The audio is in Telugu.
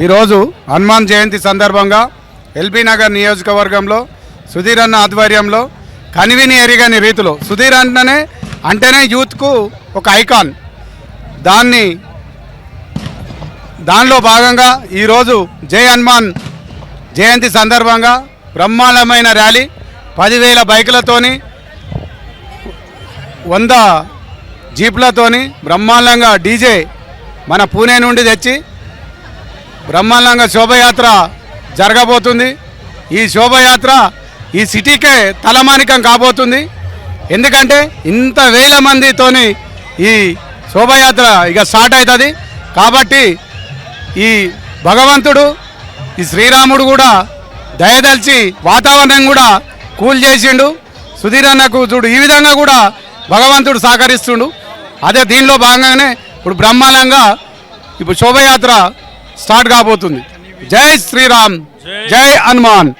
ఈరోజు హనుమాన్ జయంతి సందర్భంగా ఎల్బీ నగర్ నియోజకవర్గంలో సుధీర్ అన్న ఆధ్వర్యంలో కనివిని ఎరిగని రీతిలో సుధీర్ అన్ననే అంటేనే యూత్కు ఒక ఐకాన్. దాన్ని దానిలో భాగంగా ఈరోజు జై హనుమాన్ జయంతి సందర్భంగా బ్రహ్మాండమైన ర్యాలీ. పదివేల బైకులతోని వంద జీప్లతోని బ్రహ్మాండంగా డీజే మన పూణే నుండి తెచ్చి బ్రహ్మాండంగా శోభయాత్ర జరగబోతుంది. ఈ శోభయాత్ర ఈ సిటీకే తలమానికం కాబోతుంది. ఎందుకంటే ఇంత వేల మందితోని ఈ శోభయాత్ర ఇక స్టార్ట్ అవుతుంది. కాబట్టి ఈ భగవంతుడు ఈ శ్రీరాముడు కూడా దయదలిచి వాతావరణం కూడా కూల్ చేసిండు. సుధీర్ అన్నకు చూడు ఈ విధంగా కూడా భగవంతుడు సహకరిస్తుండు. అదే దీనిలో భాగంగానే ఇప్పుడు బ్రహ్మాండంగా ఇప్పుడు శోభయాత్ర స్టార్ట్ కాబోతుంది. జై శ్రీరామ్. జై హనుమాన్.